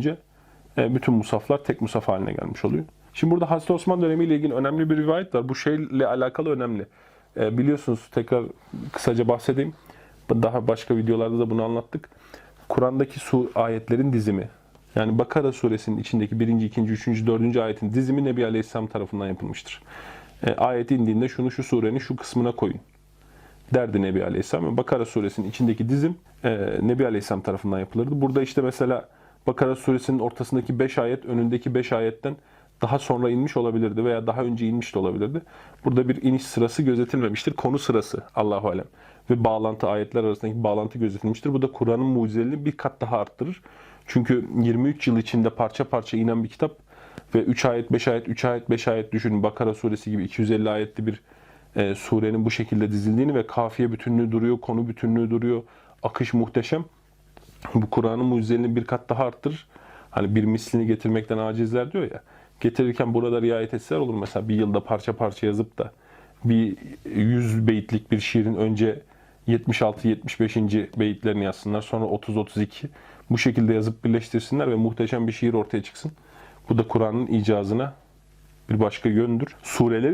boyunca e, bütün musaflar tek musaf haline gelmiş oluyor. Şimdi burada Hazreti Osman dönemiyle ilgili önemli bir rivayet var. Bu şeyle alakalı önemli. E, biliyorsunuz tekrar kısaca bahsedeyim. Daha başka videolarda da bunu anlattık. Kur'an'daki su ayetlerin dizimi. Yani Bakara suresinin içindeki 1. 2. 3. 4. ayetin dizimi Nebi Aleyhisselam tarafından yapılmıştır. E, ayet indiğinde şunu şu surenin şu kısmına koyun derdi Nebi Aleyhisselam. Bakara suresinin içindeki dizim e, Nebi Aleyhisselam tarafından yapılırdı. Burada işte mesela Bakara suresinin ortasındaki 5 ayet önündeki 5 ayetten daha sonra inmiş olabilirdi veya daha önce inmiş de olabilirdi. Burada bir iniş sırası gözetilmemiştir. Konu sırası Allahu alem ve bağlantı ayetler arasındaki bağlantı gözetilmiştir. Bu da Kur'an'ın mucizeliliğini bir kat daha arttırır. Çünkü 23 yıl içinde parça parça inen bir kitap ve 3 ayet, 5 ayet, 3 ayet, 5 ayet düşünün. Bakara suresi gibi 250 ayetli bir e, surenin bu şekilde dizildiğini ve kafiye bütünlüğü duruyor, konu bütünlüğü duruyor, akış muhteşem. Bu Kur'an'ın mucizelini bir kat daha arttırır. Hani bir mislini getirmekten acizler diyor ya. Getirirken burada riayet etseler olur. Mesela bir yılda parça parça yazıp da bir 100 beyitlik bir şiirin önce 76-75. beyitlerini yazsınlar. Sonra 30-32. Bu şekilde yazıp birleştirsinler ve muhteşem bir şiir ortaya çıksın. Bu da Kur'an'ın icazına bir başka yöndür. Sureleri